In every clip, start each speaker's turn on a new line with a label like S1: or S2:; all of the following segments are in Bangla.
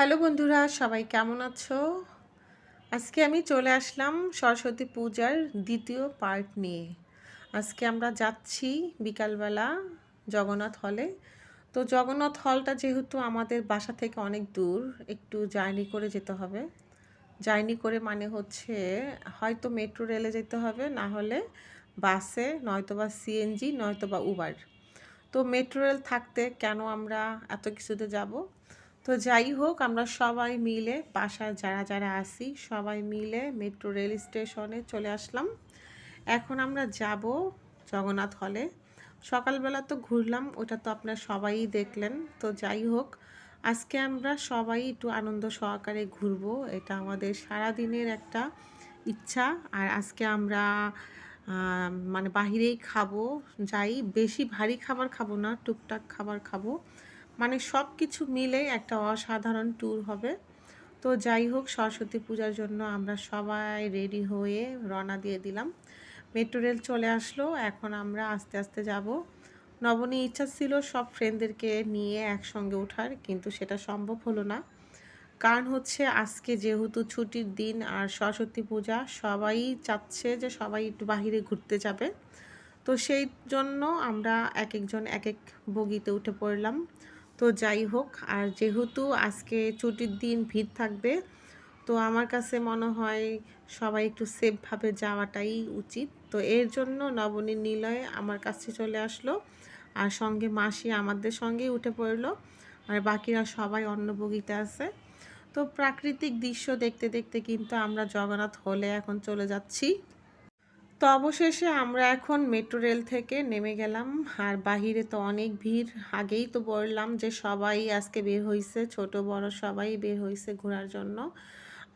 S1: হ্যালো বন্ধুরা, সবাই কেমন আছো? আজকে আমি চলে আসলাম সরস্বতী পূজার দ্বিতীয় পার্ট নিয়ে। আজকে আমরা যাচ্ছি বিকালবেলা জগন্নাথ হলে। তো জগন্নাথ হলটা যেহেতু আমাদের বাসা থেকে অনেক দূর, একটু জার্নি করে যেতে হবে। জার্নি করে মানে হচ্ছে হয়তো মেট্রো রেলে যেতে হবে, না হলে বাসে নয়তো বা সিএনজি নয়তো বা উবার। তো মেট্রো রেল থাকতে কেন আমরা এত কিছুতে যাব? তো যাই হোক, আমরা সবাই মিলে বাসায় যারা যারা আসি সবাই মিলে মেট্রো রেল স্টেশনে চলে আসলাম। এখন আমরা যাব জগন্নাথ হলে সকালবেলা তো ঘুরলাম, ওটা তো আপনার সবাই দেখলেন। তো যাই হোক, আজকে আমরা সবাই একটু আনন্দ সহকারে ঘুরবো। এটা আমাদের সারা দিনের একটা ইচ্ছা। আর আজকে আমরা মানে বাহিরেই খাব। যাই, বেশি ভারী খাবার খাব না, টুকটাক খাবার খাব। মানে সব কিছু মিলে একটা অসাধারণ ট্যুর হবে। তো যাই হোক, সরস্বতী পূজার জন্য আমরা সবাই রেডি হয়ে রওনা দিয়ে দিলাম। মেট্রো রেল চলে আসলো, এখন আমরা আস্তে আস্তে যাব। নবনী ইচ্ছা ছিল সব ফ্রেন্ডদেরকে নিয়ে একসঙ্গে ওঠার, কিন্তু সেটা সম্ভব হলো না। কারণ হচ্ছে আজকে যেহেতু ছুটির দিন আর সরস্বতী পূজা, সবাই চাচ্ছে যে সবাই একটু বাহিরে ঘুরতে যাবে। তো সেই জন্য আমরা এক একজন এক এক বগিতে উঠে পড়লাম। তো যাই হোক, আর যেহেতু আজকে ছুটির দিন ভিড় থাকবে, তো আমার কাছে মনে হয় সবাই একটু সেফভাবে যাওয়াটাই উচিত। তো এর জন্য নবনী নিলয় আমার কাছে চলে আসলো, আর সঙ্গে মাসি আমাদের সঙ্গেই উঠে পড়ল, আর বাকিরা সবাই অন্য বগিতে আছে। তো প্রাকৃতিক দৃশ্য দেখতে দেখতে কিন্তু আমরা জগন্নাথ হলে এখন চলে যাচ্ছি। তো অবশেষে আমরা এখন মেট্রো রেল থেকে নেমে গেলাম। আর বাহিরে তো অনেক ভিড়। আগেই তো বললাম যে সবাই আজকে বের হয়েছে ছোট, বড় সবাই বের হয়েছে ঘোরার জন্য।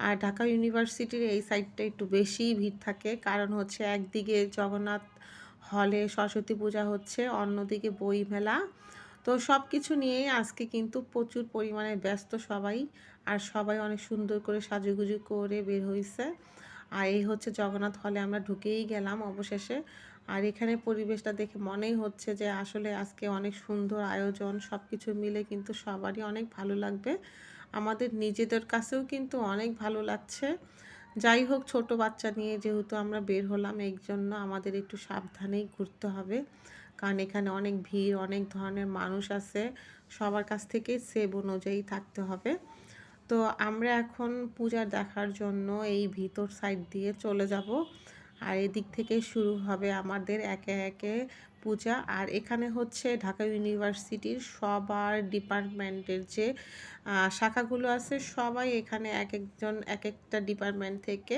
S1: আর ঢাকা ইউনিভার্সিটির এই সাইডটা একটু বেশি ভিড় থাকে। কারণ হচ্ছে একদিকে জগন্নাথ হলে সরস্বতী পূজা হচ্ছে, অন্যদিকে বই মেলা তো সব কিছু নিয়েই আজকে কিন্তু প্রচুর পরিমাণে ব্যস্ত সবাই। আর সবাই অনেক সুন্দর করে সাজুগুজু করে বের হয়েছে আর এই হচ্ছে জগন্নাথ হলে আমরা ঢুকেই গেলাম অবশেষে। আর এখানে পরিবেশটা দেখে মনেই হচ্ছে যে আসলে আজকে অনেক সুন্দর আয়োজন সব কিছু মিলে কিন্তু সবারই অনেক ভালো লাগবে। আমাদের নিজেদের কাছেও কিন্তু অনেক ভালো লাগছে। যাই হোক, ছোট বাচ্চা নিয়ে যেহেতু আমরা বের হলাম এই জন্য আমাদের একটু সাবধানেই ঘুরতে হবে। কারণ এখানে অনেক ভিড়, অনেক ধরনের মানুষ আছে। সবার কাছ থেকে সেভ অনুযায়ী থাকতে হবে। তো আমরা এখন পূজা দেখার জন্য এই ভিতর সাইড দিয়ে চলে যাব। আর এদিক থেকে শুরু হবে আমাদের একে একে পূজা। আর এখানে হচ্ছে ঢাকা ইউনিভার্সিটির সবার ডিপার্টমেন্টের যে শাখাগুলো আছে, সবাই এখানে এক একজন এক একটা ডিপার্টমেন্ট থেকে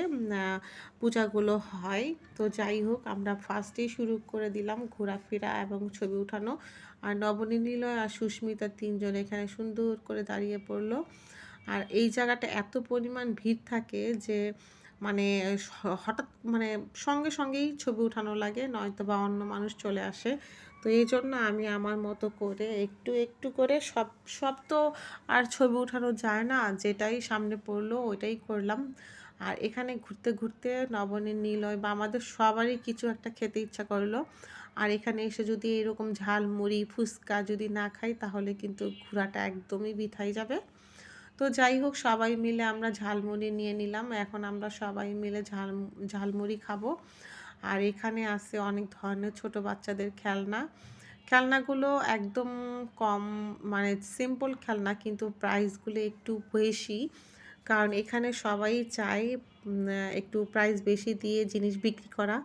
S1: পূজাগুলো হয়। তো যাই হোক, আমরা ফার্স্টেই শুরু করে দিলাম ঘোরাফেরা এবং ছবি উঠানো। আর নবনী নিলয় আর সুস্মিতা তিনজন এখানে সুন্দর করে দাঁড়িয়ে পড়ল। আর এই জায়গাটা এত পরিমাণ ভিড় থাকে যে মানে হঠাৎ মানে সঙ্গে সঙ্গেই ছবি উঠানো লাগে, নয়তো বা অন্য মানুষ চলে আসে। তো এই জন্য আমি আমার মতো করে একটু একটু করে সব সব তো আর ছবি উঠানো যায় না, যেটাই সামনে পড়ল ওইটাই করলাম। আর এখানে ঘুরতে ঘুরতে নবনীর, নিলয় বা আমাদের সবারই কিছু একটা খেতে ইচ্ছা করল। আর এখানে এসে যদি এরকম ঝাল মুড়ি ফুচকা যদি না খাই তাহলে কিন্তু ঘোরাটা একদমই বিথাই যাবে। তো যাই হোক, সবাই মিলে আমরা ঝালমুড়ি নিয়ে নিলাম। এখন আমরা সবাই মিলে ঝাল, ঝালমুড়ি খাব। আর এখানে আছে অনেক ধরনের ছোট বাচ্চাদের খেলনা। খেলনাগুলো একদম কম মানে সিম্পল খেলনা, কিন্তু প্রাইসগুলো একটু বেশি। কারণ এখানে সবাই চায় একটু প্রাইস বেশি দিয়ে জিনিস বিক্রি করা।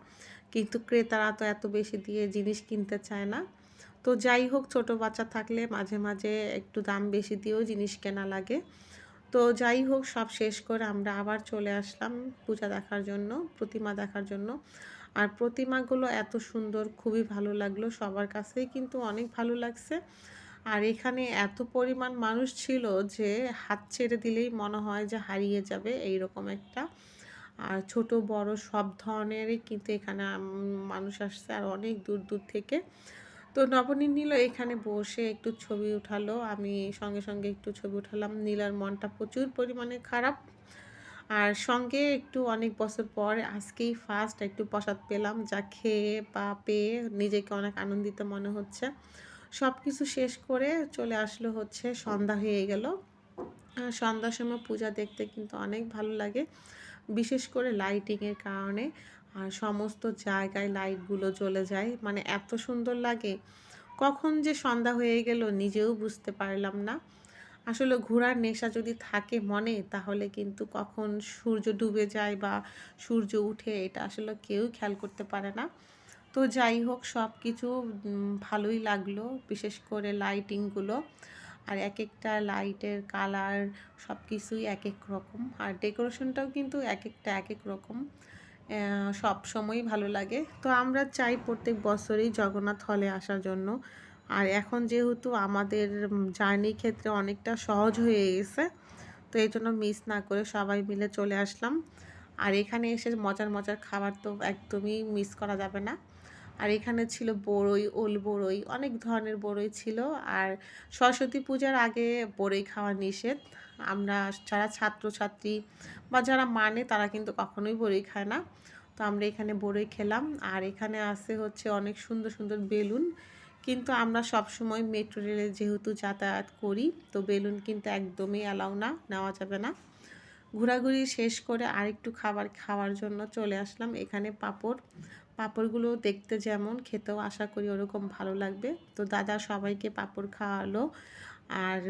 S1: কিন্তু ক্রেতারা তো এত বেশি দিয়ে জিনিস কিনতে চায় না। তো যাই হোক, ছোট বাচ্চা থাকলে মাঝে মাঝে একটু দাম বেশি দিয়েও জিনিস কেনা লাগে। তো যাই হোক, সব শেষ করে আমরা আবার চলে আসলাম পূজা দেখার জন্য, প্রতিমা দেখার জন্য। আর প্রতিমাগুলো এত সুন্দর, খুবই ভালো লাগল সবার কাছেই, কিন্তু অনেক ভালো লাগছে। আর এখানে এত পরিমাণ মানুষ ছিল যে হাত ছেড়ে দিলেই মনে হয় যে হারিয়ে যাবে এই রকম একটা। আর ছোট, বড় সব ধরনেরই কিন্তু এখানে মানুষ আসছে আর অনেক দূর দূর থেকে। তো নবনী নীল এখানে বসে একটু ছবি উঠালো। আমি সঙ্গে সঙ্গে একটু ছবি উঠালাম। নীলার মনটা প্রচুর পরিমাণে খারাপ। আর সঙ্গে একটু অনেক বছর পর আজকেই ফার্স্ট একটু প্রসাদ পেলাম যা খেয়ে বা পেয়ে নিজেকে অনেক আনন্দিত মনে হচ্ছে। সব কিছু শেষ করে চলে আসলো হচ্ছে সন্ধ্যা হয়ে গেল। সন্ধ্যার সময় পূজা দেখতে কিন্তু অনেক ভালো লাগে, বিশেষ করে লাইটিংয়ের কারণে। আর সমস্ত জায়গায় লাইটগুলো জ্বলে যায়। মানে এত সুন্দর লাগে। কখন যে সন্ধ্যা হয়ে গেল নিজেও বুঝতে পারলাম না। আসলে ঘোরার নেশা যদি থাকে মনে, তাহলে কিন্তু কখন সূর্য ডুবে যায় বা সূর্য উঠে, এটা আসলে কেউ খেয়াল করতে পারে না। তো যাই হোক সব কিছু ভালোই লাগল, বিশেষ করে লাইটিংগুলো। আর এক একটা লাইটের কালার সব কিছুই এক এক রকম। আর ডেকোরেশনটাও কিন্তু এক একটা এক এক রকম। সব সময়ই ভালো লাগে। তো আমরা চাই প্রত্যেক বছরেই জগন্নাথ হলে আসার জন্য। আর এখন যেহেতু আমাদের জার্নির ক্ষেত্রে অনেকটা সহজ হয়ে গেছে, তো এই জন্য মিস না করে সবাই মিলে চলে আসলাম। আর এখানে এসে মজার মজার খাবার তো একদমই মিস করা যাবে না। আর এখানে ছিল বড়ই, ওল বড়ই, অনেক ধরনের বড়ই ছিল। আর সরস্বতী পূজার আগে বড়ই খাওয়া নিষেধ। আমরা যারা ছাত্রছাত্রী বা যারা মানে তারা কিন্তু কখনোই বড়ই খায় না। তো আমরা এখানে বড়ই খেলাম। আর এখানে আছে হচ্ছে অনেক সুন্দর সুন্দর বেলুন। কিন্তু আমরা সব সময় মেট্রো রেলে যেহেতু যাতায়াত করি, তো বেলুন কিন্তু একদমই অ্যালাউ না, নেওয়া যাবে না। ঘোরাঘুরি শেষ করে আরেকটু খাবার খাওয়ার জন্য চলে আসলাম। এখানে পাপড়। পাঁপড়গুলো দেখতে যেমন, খেতেও আশা করি ওরকম ভালো লাগবে। তো দাদা সবাইকে পাঁপড় খাওয়ালো। আর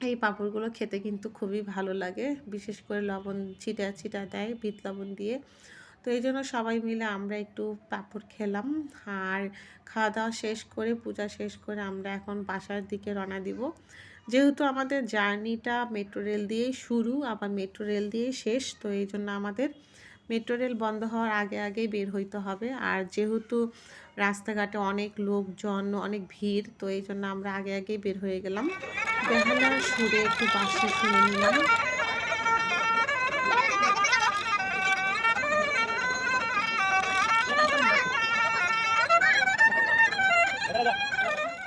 S1: এই পাঁপড়গুলো খেতে কিন্তু খুবই ভালো লাগে। বিশেষ করে লবণ ছিটা ছিটা দেয়, বিট লবণ দিয়ে। তো এই জন্য সবাই মিলে আমরা একটু পাঁপড় খেলাম। আর খাওয়া দাওয়া শেষ করে, পূজা শেষ করে আমরা এখন বাসার দিকে রওনা দিব। যেহেতু আমাদের জার্নিটা মেট্রো রেল দিয়েই শুরু, আবার মেট্রো রেল দিয়েই শেষ, তো এই জন্য আমাদের মেট্রো রেল বন্ধ হওয়ার আগে আগেই বের হইতে হবে। আর যেহেতু রাস্তাঘাটে অনেক লোকজন, অনেক ভিড়, তো এই জন্য আমরা আগে আগেই বের হয়ে গেলাম। বেহালার সুরে একটু বাসে শুনে নিলাম।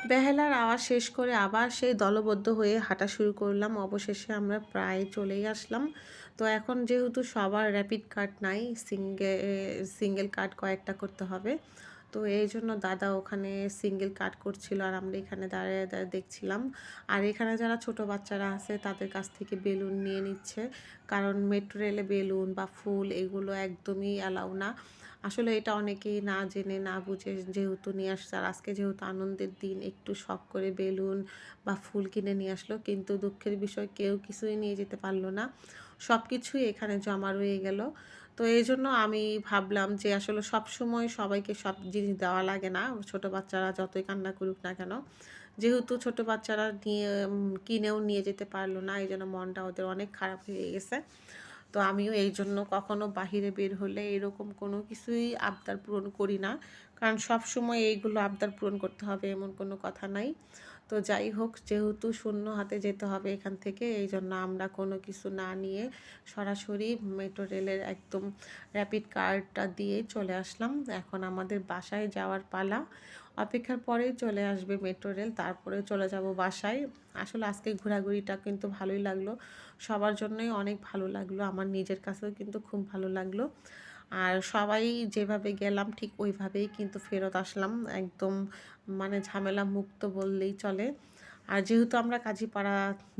S1: বেহেলার আওয়াজ শেষ করে আবার সেই দলবদ্ধ হয়ে হাঁটা শুরু করলাম। অবশেষে আমরা প্রায় চলেই আসলাম। তো এখন যেহেতু সবার র্যাপিড কার্ড নাই সিঙ্গে সিঙ্গেল কার্ড কয়েকটা করতে হবে। তো এই জন্য দাদা ওখানে সিঙ্গেল কাট করছিল আর আমরা এখানে দাঁড়িয়ে দাঁড়িয়ে দেখছিলাম। আর এখানে যারা ছোট বাচ্চারা আছে, তাদের কাছ থেকে বেলুন নিয়ে নিচ্ছে। কারণ মেট্রো রেলে বেলুন বা ফুল এগুলো একদমই অ্যালাউ না। আসলে এটা অনেকেই না জেনে, না বুঝে যেহেতু নিয়ে আসছে। আর আজকে যেহেতু আনন্দের দিন, একটু শখ করে বেলুন বা ফুল কিনে নিয়ে আসলো। কিন্তু দুঃখের বিষয়, কেউ কিছুই নিয়ে যেতে পারল না। সব কিছুই এখানে জমা রয়ে গেল। তো এই জন্য আমি ভাবলাম যে আসলে সব সময় সবাইকে সব জিনিস দেওয়া লাগে না। ছোট বাচ্চারা যতই কান্না করুক না কেন। যেহেতু ছোট বাচ্চারা নিয়ে কিনেও নিয়ে যেতে পারল না। এই জন্য মনটা ওদের অনেক খারাপ হয়ে গেছে। তো আমিও এই জন্য কখনো বাহিরে বের হলে এরকম কোনো কিছুই আবদার পূরণ করি না। কারণ সব সময় এইগুলো আবদার পূরণ করতে হবে এমন কোনো কথা নাই। তো যাই হোক, যেহেতু শূন্য হাতে যেতে হবে এখান থেকে এই জন্য আমরা কোনো কিছু না নিয়ে সরাসরি মেট্রো রেলের একদম র্যাপিড কার্ডটা দিয়ে চলে আসলাম। এখন আমাদের বাসায় যাওয়ার পালা। অপেক্ষার পরেই চলে আসবে মেট্রো রেল, তারপরে চলে যাব বাসায়। আসলে আজকে ঘোরাঘুরিটা কিন্তু ভালোই লাগল। সবার জন্যই অনেক ভালো লাগল, আমার নিজের কাছেও কিন্তু খুব ভালো লাগল। আর সবাই যেভাবে গেলাম ঠিক ওইভাবেই কিন্তু ফেরত আসলাম। একদম মানে ঝামেলা মুক্ত বললেই চলে। আর যেহেতু আমরা কাজীপাড়া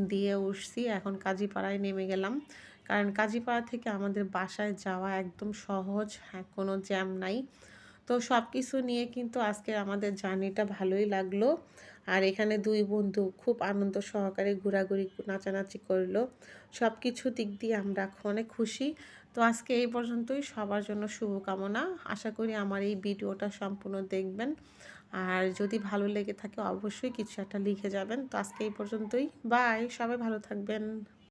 S1: দিয়ে উঠছি, এখন কাজীপাড়ায় নেমে গেলাম। কারণ কাজীপাড়া থেকে আমাদের বাসায় যাওয়া একদম সহজ হ্যাঁ কোনো জ্যাম নাই। তো সব কিছু নিয়ে কিন্তু আজকে আমাদের জার্নিটা ভালোই লাগল। আর এখানে দুই বন্ধু খুব আনন্দ সহকারে ঘোরাঘুরি, নাচানাচি করল। সব কিছু দিক দিয়ে আমরা অনেক খুশি। তো আজকে এই পর্যন্তই। সবার জন্য শুভকামনা। আশা করি আমার এই ভিডিওটা সম্পূর্ণ দেখবেন। আর যদি ভালো লেগে থাকে অবশ্যই কিছু একটা লিখে যাবেন। তো আজকে এই পর্যন্তই। বাই। সবাই ভালো থাকবেন।